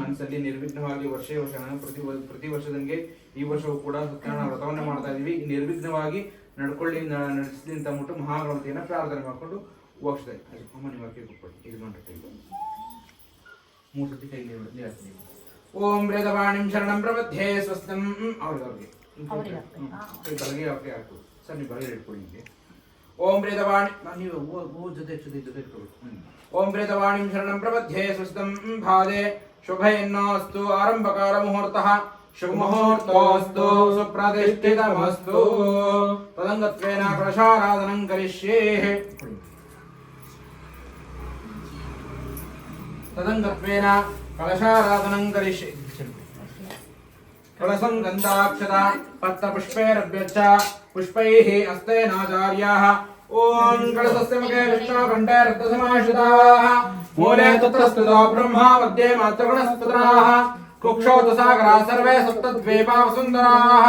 ಮನಸ್ಸಲ್ಲಿ ನಿರ್ವಿಘ್ನವಾಗಿ ವರ್ಷ ವರ್ಷ ಪ್ರತಿ ಪ್ರತಿ ವರ್ಷದಂಗೆ ಈ ವರ್ಷವೂ ಕೂಡ ಸತ್ಯನಾರಾಯಣ ವ್ರತವನ್ನ ಮಾಡ್ತಾ ಇದೀವಿ ನಿರ್ವಿಘ್ನವಾಗಿ ನಡ್ಕೊಳ್ಳಿ ನಡೆಸಲಿ ಅಂತ ಅಂದ್ಬಿಟ್ಟು ಮಹಾಗಣಪತಿಯನ್ನ ಪ್ರಾರ್ಥನೆ ಮಾಡ್ಕೊಂಡು ಹೋಗ್ತದೆ ಅಮ್ಮ ನಿಮ್ಮ ವಾಕ್ಯ ಕೊಟ್ಬಿಡಿ. ಇದು ಮಾಡಿ ಮೂರು ಸತಿ ಕೈ. ಓಂ ವೇದವಾಣಿಂ ಶರಣಂ ಪ್ರಬದ್ಧೇ ಸ್ವಸ್ಥಂ ಅವ್ರಿಗೆ ಅವ್ರಿಗೆ. ಅವ್ರಿಗೆ ಹ್ಮ್. ಕೈ ಬಲಗೆ ಅವ್ರಿಗೆ ಹಾಕು. ಸರ್ ನೀವು ಬಲಗೆ ಇಟ್ಕೊಳ್ಳಿ ಹಿಂಗೆ ಓಂ ವೇದವಾಣಿ ನಾನು ನೀವು ಓ ಓ ಜೊತೆ ಜೊತೆ ಜೊತೆ ಇಟ್ಕೊಳ್ಳಿ ಹ್ಮ್. ಓಂ ವೇದವಾಣಿಂ ಶರಣಂ ಪ್ರಪದ್ಯೆ ಸ್ವಸ್ಥಂ ಭಾದೆ. ಶುಭಯನ್ನೋಸ್ತು ಆರಂಭಕಾಲ ಮುಹೂರ್ತಃ. ಶುಭಮುಹೂರ್ತೋಸ್ತು ಸುಪ್ರತಿಷ್ಠಿತಮಸ್ತು. ತದಂಗತ್ವೇನ ಕಳಶಾರಾಧನಂ ಕರಿಷ್ಯೇ. ತದಂಗತ್ವೇನ ಕಳಶಾರಾಧನಂ ಕರಿಷ್ಯೆ. तुलसं गन्धाक्षता पुष्पैः हस्तेनाचार्याः ॐ मुखे मूले तत्र स्थितो ब्रह्मा मध्ये कुक्षौ सर्वे सप्तद्वीपावसुन्दराः।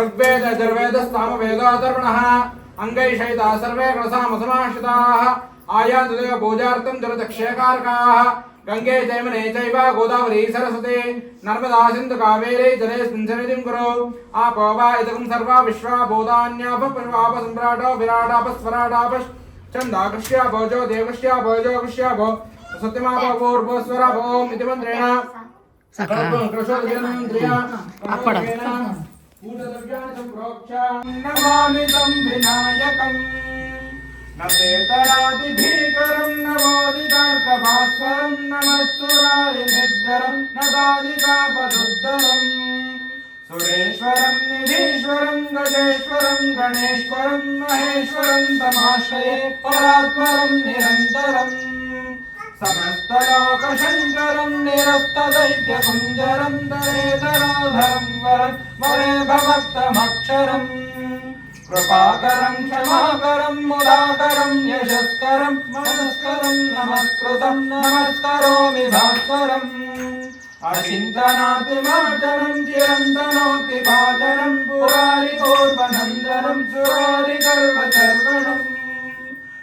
ऋग्वेद यजुर्वेदस्तामवेदातर्वणः अङ्गैषयिताः सर्वे कलसामसमाश्रिताः आयान्तदेव पूजार्थं गंगे जयमने चैवा गोदावरी सरस्वते। नर्मदा सिंधु कावेरे जले सिंचनतिं कुरु। आपो वा इदकं सर्वा विश्वा बोधान्याप बोधान्यापपश्वाप सम्राट विराटापस्वराटाप छन्दाकृष्या भोजो देवश्या भोजो कृष्य भो। सत्यमा सत्यमापो पूर्वस्वरा भोम इति मन्त्रेण। नमामि तं विनायकं नपेतरादिभीकरं न बादितार्कपास्वरं न मत्सुरादिरं न बाधितापदुद्धरम् सुरेश्वरं निधीश्वरं गजेश्वरं गणेश्वरं महेश्वरं समाश्रये परात्परं निरन्तरम्। समस्तलोकशङ्करम् निरक्तदैत्यपुञ्जरं नरे वरम् वरे भवक्तमक्षरम् కృపాకరం క్షమాకరం ముదాకరం యశస్కరం మనస్కరం నమస్కృతం నమస్కరోమి భాస్కరం అచింతనాతిమాచరం చిరంతనోతి భాజనం పురారి కోర్పనందనం సురారి గర్వచర్వణం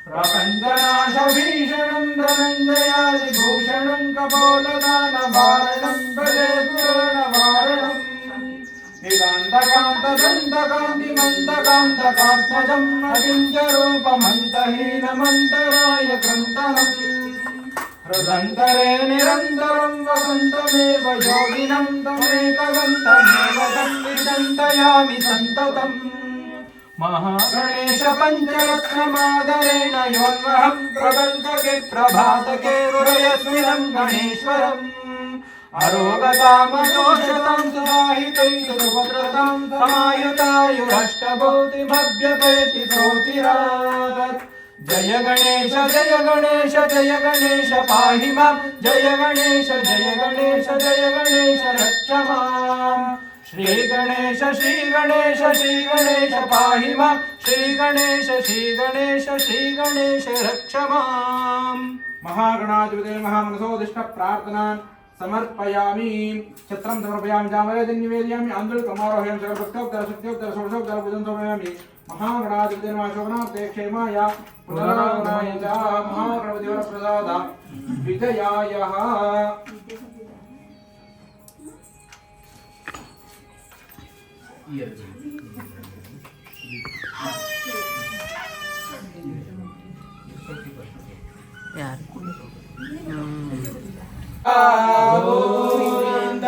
ప్రపంచనాశభీషణం ధనంజయాది భూషణం కపోలదాన వారణం బలే పురాణ వారణం निदान्तकान्तदन्तकान्तिमन्तकान्तकात्मजम् अकिञ्चरूपमन्तहीनमन्तराय कृन्तनम् हृदन्तरे निरन्तरं वसन्तमेव योगिनं तमेकदन्तमेव विचिन्तयामि सन्ततम् महागणेश पञ्चरत्नमादरेण योन्वहं प्रबन्धके प्रभातके हृदयस्मिनं गणेश्वरम् अरोगतां दोषतां सुवाहितं जय गणेश जय गणेश जय गणेश, पाहि माँ। जय गणेश जय गणेश जय गणेश, रक्ष गणेश श्रीगणेश श्रीगणेश श्रीगणेश पाहि माँ। श्रीगणेश श्री गणेश रक्ष माम् महागणाधिपते महामनसोदिष्टप्रार्थनान् समर्पयामि। छत्रं समर्पयामि जामवेदं निवेदयामि अन्दुलकमारोहयं सकलभक्तोत्तरशक्त्योत्तरषोडशोत्तरभुजं महागणाधिपतिर्माशोगणाप्रेक्षेमाय पुनरागणाय च महागणपतिवरप्रसाद विजयायः प्यार గోవింద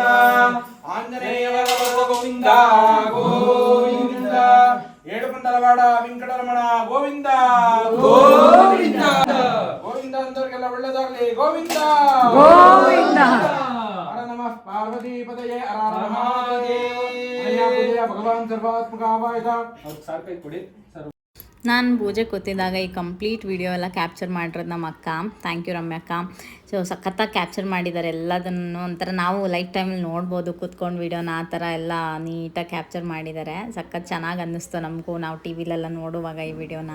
ఆంజనేయ గోవింద గోవింద. ఏడుకుంటలవాడ వెంకటరమణ గోవింద. గోవింద. గోవింద అందరికెల్లా వెళ్ళదాగలి గోవింద. గోవింద. పార్వతీపతయే భగవాన్ సర్వాత్మకావాయత. ఒకసారి ನಾನು ಪೂಜೆ ಕೂತಿದ್ದಾಗ ಈ ಕಂಪ್ಲೀಟ್ ವಿಡಿಯೋ ಎಲ್ಲ ಕ್ಯಾಪ್ಚರ್ ಮಾಡಿರೋದು ನಮ್ಮ ಅಕ್ಕ. ಥ್ಯಾಂಕ್ ಯು ರಮ್ಯ ಅಕ್ಕ ಸೊ ಸಖತ್ತಾಗಿ ಕ್ಯಾಪ್ಚರ್ ಮಾಡಿದ್ದಾರೆ ಎಲ್ಲದನ್ನು ಒಂಥರ ನಾವು ಲೈಫ್ ಟೈಮಲ್ಲಿ ನೋಡ್ಬೋದು, ಕೂತ್ಕೊಂಡು ವಿಡಿಯೋನ ಆ ಥರ ಎಲ್ಲ ನೀಟಾಗಿ ಕ್ಯಾಪ್ಚರ್ ಮಾಡಿದ್ದಾರೆ ಸಖತ್ ಚೆನ್ನಾಗಿ ಅನ್ನಿಸ್ತು ನಮಗೂ ನಾವು ಟಿ ವಿಲೆಲ್ಲ ನೋಡುವಾಗ ಈ ವಿಡಿಯೋನ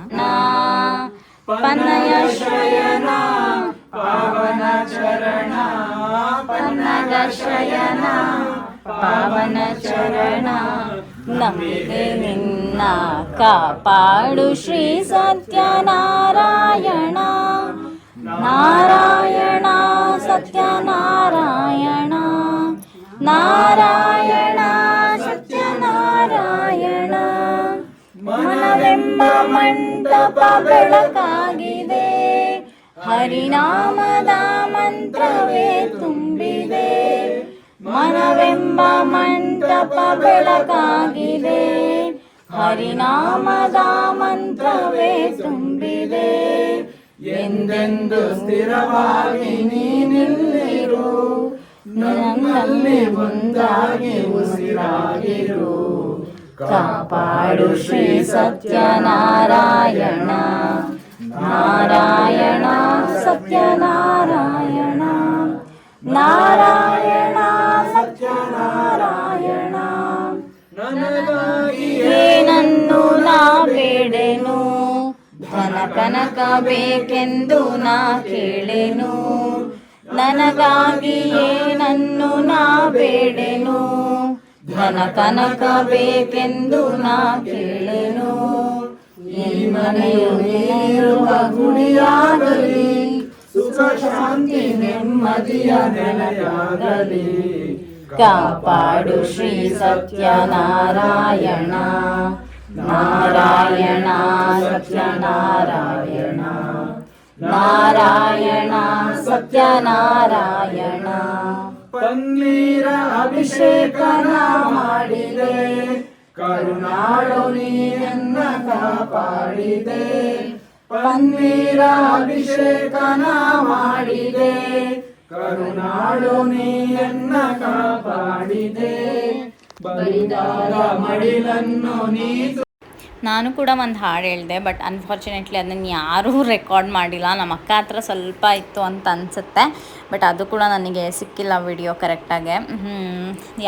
ಪಾವನ ಚರಣ ನಂಬಿದೆ ನಿನ್ನ ಕಾಪಾಡು ಶ್ರೀ ಸತ್ಯನಾರಾಯಣ. ನಾರಾಯಣ ಸತ್ಯನಾರಾಯಣ. ನಾರಾಯಣ ಸತ್ಯನಾರಾಯಣ. ಮನವೆಂಬ ಮಂಟಪ ಬೆಳಕಾಗಿದೆ ಹರಿನಾಮದ ಮಂತ್ರವೇ ತುಂಬಿದೆ. ಮನವೆಂಬ ಮಂಟಪ ಬೆಳಕಾಗಿದೆ. ಹರಿನಾಮದ ಮಂತ್ರವೇ ತುಂಬಿದೆ. ಎಂದೆಂದು ಸ್ಥಿರವಾಗಿ ನೀನಿಲ್ಲಿರು ನನ್ನಲ್ಲಿ ಮುಂದಾಗಿ ಉಸಿರಾಗಿರು. ಕಾಪಾಡು ಶ್ರೀ ಸತ್ಯನಾರಾಯಣ. ನಾರಾಯಣ ಸತ್ಯನಾರಾಯಣ. ನಾರಾಯಣ ಕನಕ ಬೇಕೆಂದು ನಾ ಕೇಳೆನು. ನನಗಾಗಿ ಏನನ್ನು ನಾ ಬೇಡೆನು. ಧನ ಕನಕ ಬೇಕೆಂದು ನಾ ಕೇಳೆನು. ಈ ಮನೆಯು ನೀರುವ ಗುಡಿಯಾಗಲಿ, ಸುಖ ಶಾಂತಿ ನೆಮ್ಮದಿಯ ನೆಲೆಯಾಗಲಿ. ಕಾಪಾಡು ಶ್ರೀ ಸತ್ಯನಾರಾಯಣ. ನಾರಾಯಣ, ಸತ್ಯನಾರಾಯಣ. ನಾರಾಯಣ, ಸತ್ಯನಾರಾಯಣ. ಪನ್ನೀರ ಅಭಿಷೇಕನ ಮಾಡಿದೆ. ಕರುಣಾಳು ನೀನನ್ನ ಕಾಪಾಡಿದೆ. ಪನ್ನೀರ ಅಭಿಷೇಕನ ಮಾಡಿದೆ. ಕರುಣಾಳು ನೀಯನ್ನ ಕಾಪಾಡಿದೆ. ಬರಿದಾದ ಮಡಿಲನ್ನು ನೀ ನಾನು ಕೂಡ ಒಂದು ಹಾಡು ಹೇಳಿದೆ ಬಟ್ ಅನ್ಫಾರ್ಚುನೇಟ್ಲಿ ಅದನ್ನು ಯಾರೂ ರೆಕಾರ್ಡ್ ಮಾಡಿಲ್ಲ. ನಮ್ಮ ಅಕ್ಕ ಹತ್ರ ಸ್ವಲ್ಪ ಇತ್ತು ಅಂತ ಅನಿಸುತ್ತೆ ಬಟ್ ಅದು ಕೂಡ ನನಗೆ ಸಿಕ್ಕಿಲ್ಲ ವಿಡಿಯೋ ಕರೆಕ್ಟಾಗೆ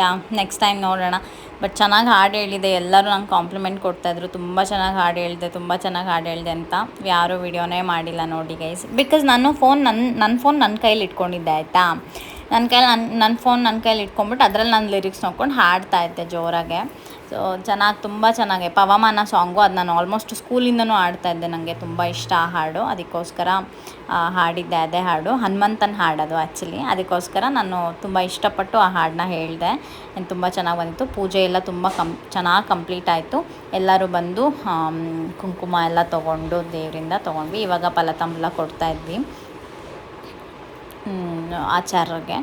ಯಾ ನೆಕ್ಸ್ಟ್ ಟೈಮ್ ನೋಡೋಣ. ಬಟ್ ಚೆನ್ನಾಗಿ ಹಾಡು ಹೇಳಿದೆ. ಎಲ್ಲರೂ ನಂಗೆ ಕಾಂಪ್ಲಿಮೆಂಟ್ ಕೊಡ್ತಾಯಿದ್ರು ತುಂಬ ಚೆನ್ನಾಗಿ ಹಾಡು ಹೇಳಿದೆ, ತುಂಬ ಚೆನ್ನಾಗಿ ಹಾಡು ಹೇಳಿದೆ ಅಂತ. ಯಾರೂ ವಿಡಿಯೋನೇ ಮಾಡಿಲ್ಲ ನೋಡಿ ಗೈಸ್ ಬಿಕಾಸ್ ನಾನು ಫೋನ್ ನನ್ನ ನನ್ನ ಫೋನ್ ನನ್ನ ಕೈಲಿ ಇಟ್ಕೊಂಡಿದ್ದೆ, ಆಯಿತಾ? ನನ್ನ ಕೈಲಿ ನನ್ನ ನನ್ನ ಫೋನ್ ನನ್ನ ಕೈಲಿ ಇಟ್ಕೊಂಡ್ಬಿಟ್ಟು ಅದರಲ್ಲಿ ನಾನು ಲಿರಿಕ್ಸ್ ನೋಡ್ಕೊಂಡು ಹಾಡ್ತಾ ಇದ್ದೆ ಜೋರಾಗೆ. ಸೊ ಚೆನ್ನಾಗಿ ತುಂಬ ಚೆನ್ನಾಗಿ ಪವಮಾನ ಸಾಂಗು ಅದು ನಾನು ಆಲ್ಮೋಸ್ಟ್ ಸ್ಕೂಲಿಂದನೂ ಇದ್ದೆ. ನನಗೆ ತುಂಬ ಇಷ್ಟ ಆ ಹಾಡು. ಅದಕ್ಕೋಸ್ಕರ ಹಾಡಿದ್ದೆ ಅದೇ ಹಾಡು. ಹನುಮಂತನ ಹಾಡು ಅದು ಆ್ಯಕ್ಚುಲಿ ಅದಕ್ಕೋಸ್ಕರ ನಾನು ತುಂಬ ಇಷ್ಟಪಟ್ಟು ಆ ಹಾಡನ್ನ ಹೇಳಿದೆ. ತುಂಬ ಚೆನ್ನಾಗಿ ಬಂದಿತ್ತು. ಪೂಜೆ ಎಲ್ಲ ತುಂಬ ಕಂ ಚೆನ್ನಾಗಿ ಕಂಪ್ಲೀಟ್ ಆಯಿತು. ಎಲ್ಲರೂ ಬಂದು ಕುಂಕುಮ ಎಲ್ಲ ತೊಗೊಂಡು ದೇವರಿಂದ ತೊಗೊಂಡ್ವಿ. ಇವಾಗ ಫಲತಾಂಬಲ ಕೊಡ್ತಾ ಇದ್ವಿ. ಹ್ಮ್, ಆಚಾರ್ಯರಿಗೆ.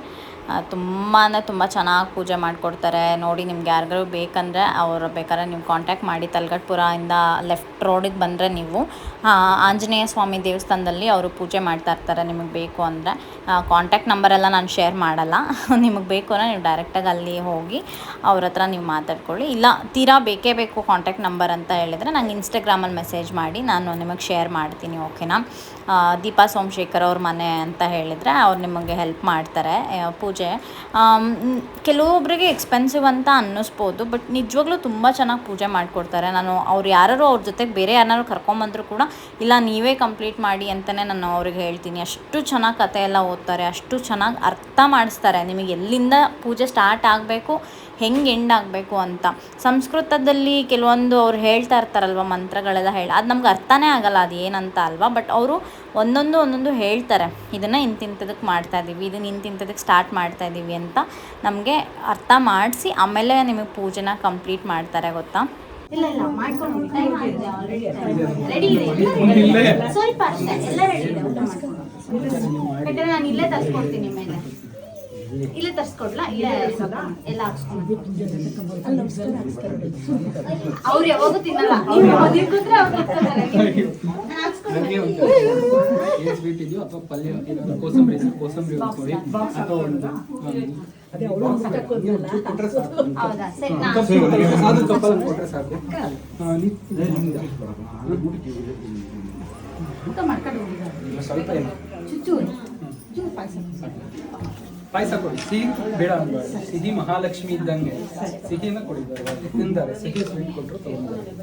ತುಂಬ ತುಂಬ ಚೆನ್ನಾಗಿ ಪೂಜೆ ಮಾಡಿಕೊಡ್ತಾರೆ. ನೋಡಿ ನಿಮ್ಗೆ ಯಾರಿಗಾರು ಬೇಕಂದರೆ ಅವರು ಬೇಕಾದ್ರೆ ನೀವು ಕಾಂಟ್ಯಾಕ್ಟ್ ಮಾಡಿ ತಲಗಟ್ಪುರದಿಂದ ಲೆಫ್ಟ್ ರೋಡಿಗೆ ಬಂದರೆ ನೀವು ಆಂಜನೇಯ ಸ್ವಾಮಿ ದೇವಸ್ಥಾನದಲ್ಲಿ ಅವರು ಪೂಜೆ ಮಾಡ್ತಾ ಇರ್ತಾರೆ. ನಿಮಗೆ ಬೇಕು ಅಂದರೆ ಕಾಂಟ್ಯಾಕ್ಟ್ ನಂಬರೆಲ್ಲ ನಾನು ಶೇರ್ ಮಾಡಲ್ಲ. ನಿಮಗೆ ಬೇಕು ಅಂದರೆ ನೀವು ಡೈರೆಕ್ಟಾಗಿ ಅಲ್ಲಿ ಹೋಗಿ ಅವ್ರ ಹತ್ರ ನೀವು ಮಾತಾಡ್ಕೊಳ್ಳಿ. ಇಲ್ಲ, ತೀರಾ ಬೇಕೇ ಬೇಕು ಕಾಂಟ್ಯಾಕ್ಟ್ ನಂಬರ್ ಅಂತ ಹೇಳಿದರೆ ನಂಗೆ ಇನ್ಸ್ಟಾಗ್ರಾಮಲ್ಲಿ ಮೆಸೇಜ್ ಮಾಡಿ ನಾನು ನಿಮಗೆ ಶೇರ್ ಮಾಡ್ತೀನಿ ಓಕೆನಾ ದೀಪಾ ಸೋಮಶೇಖರ್ ಅವ್ರ ಮನೆ ಅಂತ ಹೇಳಿದರೆ ಅವ್ರು ನಿಮಗೆ ಹೆಲ್ಪ್ ಮಾಡ್ತಾರೆ ಪೂಜೆ. ಕೆಲವೊಬ್ಬರಿಗೆ ಎಕ್ಸ್ಪೆನ್ಸಿವ್ ಅಂತ ಅನ್ನಿಸ್ಬೋದು ಬಟ್ ನಿಜವಾಗ್ಲೂ ತುಂಬ ಚೆನ್ನಾಗಿ ಪೂಜೆ ಮಾಡಿಕೊಡ್ತಾರೆ. ನಾನು ಅವ್ರು ಯಾರು ಅವ್ರ ಜೊತೆಗೆ ಬೇರೆ ಯಾರನ್ನಾರು ಕರ್ಕೊಂಬಂದ್ರು ಕೂಡ, ಇಲ್ಲ, ನೀವೇ ಕಂಪ್ಲೀಟ್ ಮಾಡಿ ಅಂತಲೇ ನಾನು ಅವ್ರಿಗೆ ಹೇಳ್ತೀನಿ. ಅಷ್ಟು ಚೆನ್ನಾಗಿ ಕತೆ ಎಲ್ಲ ಓದ್ತಾರೆ, ಅಷ್ಟು ಚೆನ್ನಾಗಿ ಅರ್ಥ ಮಾಡಿಸ್ತಾರೆ. ನಿಮಗೆ ಎಲ್ಲಿಂದ ಪೂಜೆ ಸ್ಟಾರ್ಟ್ ಆಗಬೇಕು ಹೆಂಗೆ ಎಂಡ್ ಆಗಬೇಕು ಅಂತ. ಸಂಸ್ಕೃತದಲ್ಲಿ ಕೆಲವೊಂದು ಅವ್ರು ಹೇಳ್ತಾ ಇರ್ತಾರಲ್ವ ಮಂತ್ರಗಳೆಲ್ಲ ಹೇಳಿ ಅದು ನಮ್ಗೆ ಅರ್ಥನೇ ಆಗಲ್ಲ ಅದು ಏನಂತ ಅಲ್ವಾ ಬಟ್ ಅವರು ಒಂದೊಂದು ಒಂದೊಂದು ಹೇಳ್ತಾರೆ ಇದನ್ನು ಇಂತಿಂಥದಕ್ಕೆ ಮಾಡ್ತಾ ಇದ್ದೀವಿ ಇದನ್ನು ಇಂತಿಂಥದಕ್ಕೆ ಸ್ಟಾರ್ಟ್ ಮಾಡ್ತಾ ಇದ್ದೀವಿ ಅಂತ ನಮಗೆ ಅರ್ಥ ಮಾಡಿಸಿ ಆಮೇಲೆ ನಿಮಗೆ ಪೂಜೆನ ಕಂಪ್ಲೀಟ್ ಮಾಡ್ತಾರೆ ಗೊತ್ತಾ? ಇಲ್ಲ ಇಲ್ಲ ಮಾಡ್ಕೊಂಡು ರೆಡಿ ಇದೆ ಸ್ವಲ್ಪ ಅಷ್ಟೇ ಎಲ್ಲ ರೆಡಿ ಇದೆ ಊಟ ಮಾಡ್ಕೊಂಡು. ಹೋಗಿ. ಬೇಕಾದ್ರೆ ನಾನು ಇಲ್ಲೇ ತರಿಸ್ಕೊಡ್ತೀನಿ ಮೇಲೆ ಇಲ್ಲೇ ತರ್ಸ್ಕೊಡ್ಲಾ? ಇಲ್ಲೇ ಎಲ್ಲ ಅವ್ರು ಯಾವಾಗ ತಿನ್ನಲ್ಲ. ನೀವು ಕೂತ್ರೆ ಅವ್ರು ಇದೆಯೋ ಅಥವಾ ಪಲ್ಯ ಕೋಸಂಬರಿ ಕೋಸಂಬರಿ ಅಥವಾ ಒಂದು ಕೊಟ್ರೆ ಸಾಕು. ಸ್ವಲ್ಪ ಏನು? ಪಾಯಸ ಪಾಯಸ ಕೊಡಿ. ಸಿಹಿ ಬೇಡ ಅನ್ಬಾರ್ದು ಸಿಹಿ ಮಹಾಲಕ್ಷ್ಮಿ ಇದ್ದಂಗೆ. ಸಿಹಿನ ಕೊಡಿದ್ದಾರೆ ತಿಂತಾರೆ. ಸಿಹಿ ಸ್ವೀಟ್ ಕೊಟ್ಟರು ತಗೊಂಡ್ತಾರೆ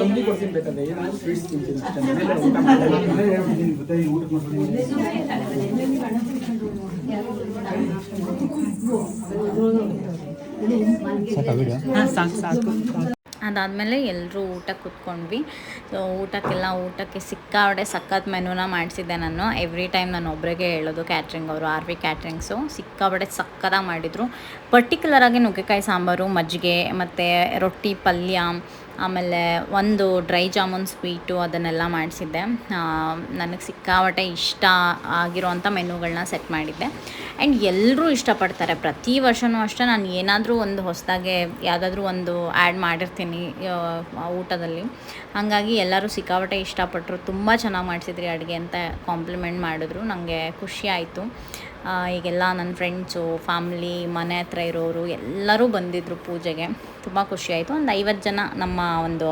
ಕಮ್ಮಿ ಕೊಡ್ತೀನಿ ಬೇಕಾದ್ರೆ. ಏನಾದ್ರು ಸ್ವೀಟ್ಸ್ ತಿಂತೀನಿ ಅಷ್ಟೇ. ಮನೇಲೆ ಊಟ ಮಾಡ್ತೀನಿ. ಅದಾದಮೇಲೆ ಎಲ್ಲರೂ ಊಟಕ್ಕೆ ಕೂತ್ಕೊಂಡ್ವಿ. ಸೊ ಊಟಕ್ಕೆಲ್ಲ ಊಟಕ್ಕೆ ಸಿಕ್ಕಾವಡೆ ಸಖತ್ ಮೆನುನ ಮಾಡಿಸಿದ್ದೆ ನಾನು. ಎವ್ರಿ ಟೈಮ್ ನಾನು ಒಬ್ಬರಿಗೆ ಹೇಳೋದು ಕ್ಯಾಟ್ರಿಂಗ್ ಅವರು, ಆರ್ ವಿ ಕ್ಯಾಟ್ರಿಂಗ್ಸು ಸಿಕ್ಕಾಬಡೆ ಸಕ್ಕತ್ತಾಗಿ ಮಾಡಿದರು. ಪರ್ಟಿಕ್ಯುಲರಾಗಿ ನುಗ್ಗೆಕಾಯಿ ಸಾಂಬಾರು, ಮಜ್ಜಿಗೆ, ಮತ್ತು ರೊಟ್ಟಿ, ಪಲ್ಯ ಆಮೇಲೆ ಒಂದು ಡ್ರೈ ಜಾಮೂನ್ ಸ್ವೀಟು ಅದನ್ನೆಲ್ಲ ಮಾಡಿಸಿದ್ದೆ. ನನಗೆ ಸಿಕ್ಕಾಪಟ್ಟೆ ಇಷ್ಟ ಆಗಿರೋವಂಥ ಮೆನುಗಳನ್ನ ಸೆಟ್ ಮಾಡಿದ್ದೆ. ಆ್ಯಂಡ್ ಎಲ್ಲರೂ ಇಷ್ಟಪಡ್ತಾರೆ. ಪ್ರತಿ ವರ್ಷವೂ ಅಷ್ಟೇ ನಾನು ಏನಾದರೂ ಒಂದು ಹೊಸದಾಗೆ ಯಾವುದಾದ್ರೂ ಒಂದು ಆ್ಯಡ್ ಮಾಡಿರ್ತೀನಿ ಊಟದಲ್ಲಿ. ಹಾಗಾಗಿ ಎಲ್ಲರೂ ಸಿಕ್ಕಾಪಟ್ಟೆ ಇಷ್ಟಪಟ್ಟರು ತುಂಬ ಚೆನ್ನಾಗಿ ಮಾಡಿಸಿದ್ರಿ ಅಡುಗೆ ಅಂತ ಕಾಂಪ್ಲಿಮೆಂಟ್ ಮಾಡಿದ್ರು. ನನಗೆ ಖುಷಿ ಆಯಿತು. ಈಗೆಲ್ಲ ನನ್ನ ಫ್ರೆಂಡ್ಸು ಫ್ಯಾಮ್ಲಿ ಮನೆ ಹತ್ರ ಇರೋರು ಎಲ್ಲರೂ ಬಂದಿದ್ದರು ಪೂಜೆಗೆ. ತುಂಬ ಖುಷಿ ಆಯಿತು. ಒಂದು ಐವತ್ತು ಜನ ನಮ್ಮ ಒಂದು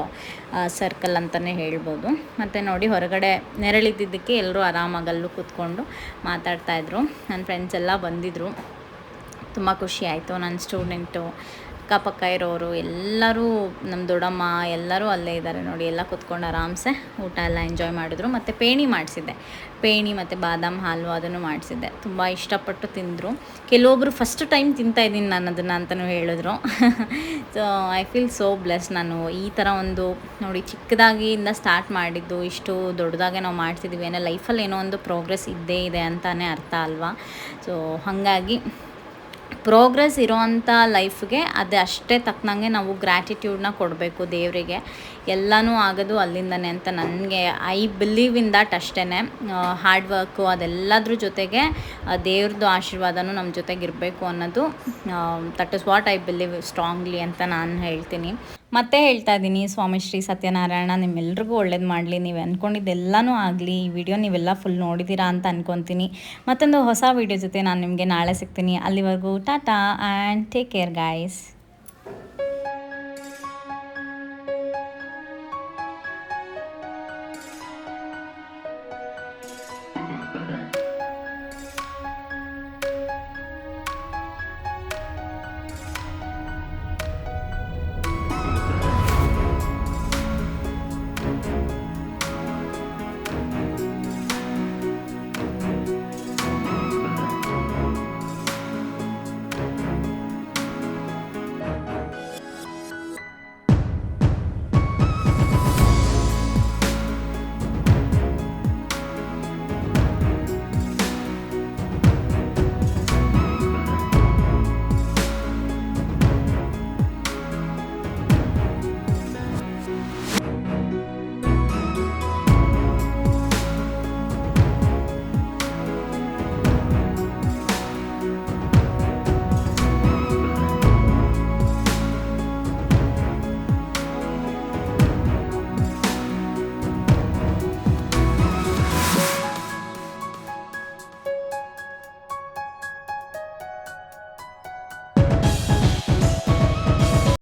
ಸರ್ಕಲ್ ಅಂತಲೇ ಹೇಳ್ಬೋದು. ಮತ್ತು ನೋಡಿ ಹೊರಗಡೆ ನೆರಳಿದ್ದಿದ್ದಕ್ಕೆ ಎಲ್ಲರೂ ಆರಾಮಾಗಲ್ಲೂ ಕೂತ್ಕೊಂಡು ಮಾತಾಡ್ತಾಯಿದ್ರು ನನ್ನ ಫ್ರೆಂಡ್ಸ್ ಎಲ್ಲ ಬಂದಿದ್ದರು ತುಂಬ ಖುಷಿ ಆಯಿತು. ನನ್ನ ಸ್ಟೂಡೆಂಟು ಅಕ್ಕಪಕ್ಕ ಇರೋರು, ಎಲ್ಲರೂ ನಮ್ಮ ದೊಡ್ಡಮ್ಮ ಎಲ್ಲರೂ ಅಲ್ಲೇ ಇದ್ದಾರೆ ನೋಡಿ, ಎಲ್ಲ ಕುತ್ಕೊಂಡು ಆರಾಮ್ಸೆ ಊಟ ಎಲ್ಲ ಎಂಜಾಯ್ ಮಾಡಿದ್ರು. ಮತ್ತು ಪೇಣಿ ಮಾಡಿಸಿದ್ದೆ. ಪೇಣಿ ಮತ್ತು ಬಾದಾಮ್ ಹಾಲು ಅದನ್ನು ಮಾಡಿಸಿದ್ದೆ. ತುಂಬ ಇಷ್ಟಪಟ್ಟು ತಿಂದರು. ಕೆಲವೊಬ್ಬರು ಫಸ್ಟ್ ಟೈಮ್ ತಿಂತಾಯಿದ್ದೀನಿ ನಾನು ಅದನ್ನು ಅಂತಲೂ ಹೇಳಿದ್ರು. So I feel so bless ನಾನು ಈ ಥರ ಒಂದು ನೋಡಿ ಚಿಕ್ಕದಾಗಿಂದ ಸ್ಟಾರ್ಟ್ ಮಾಡಿದ್ದು, ಇಷ್ಟು ದೊಡ್ಡದಾಗೆ ನಾವು ಮಾಡ್ತಿದ್ದೀವಿ ಏನೋ ಲೈಫಲ್ಲಿ ಏನೋ ಒಂದು ಪ್ರೋಗ್ರೆಸ್ ಇದ್ದೇ ಇದೆ ಅಂತಲೇ ಅರ್ಥ ಅಲ್ವಾ? ಸೊ ಹಾಗಾಗಿ ಪ್ರೋಗ್ರೆಸ್ ಇರೋವಂಥ ಲೈಫ್ಗೆ ಅದು ಅಷ್ಟೇ ತಕ್ಕನಂಗೆ ನಾವು ಗ್ರ್ಯಾಟಿಟ್ಯೂಡ್ನ ಕೊಡಬೇಕು ದೇವರಿಗೆ. ಎಲ್ಲನೂ ಆಗೋದು ಅಲ್ಲಿಂದನೇ ಅಂತ ನನಗೆ, ಐ ಬಿಲೀವ್ ಇನ್ ದಟ್ ಅಷ್ಟೇ ಹಾರ್ಡ್ ವರ್ಕು ಅದೆಲ್ಲದ್ರ ಜೊತೆಗೆ ದೇವ್ರದ್ದು ಆಶೀರ್ವಾದನೂ ನಮ್ಮ ಜೊತೆಗೆ ಇರಬೇಕು ಅನ್ನೋದು that is what I believe strongly ಅಂತ ನಾನು ಹೇಳ್ತೀನಿ. ಮತ್ತೆ ಹೇಳ್ತಾ ಇದ್ದೀನಿ, ಸ್ವಾಮಿ ಶ್ರೀ ಸತ್ಯನಾರಾಯಣ, ನಿಮ್ಮೆಲ್ರಿಗೂ ಒಳ್ಳೇದು ಮಾಡಲಿ. ನೀವು ಅಂದ್ಕೊಂಡಿದ್ದೆಲ್ಲನೂ ಆಗಲಿ, ಈ ವಿಡಿಯೋ ನೀವೆಲ್ಲ ಫುಲ್ ನೋಡಿದ್ದೀರಾ ಅಂತ ಅಂದ್ಕೊತೀನಿ ಮತ್ತೊಂದು ಹೊಸ ವಿಡಿಯೋ ಜೊತೆ ನಾನು ನಿಮಗೆ ನಾಳೆ ಸಿಗ್ತೀನಿ. ಅಲ್ಲಿವರೆಗೂ tata and take care guys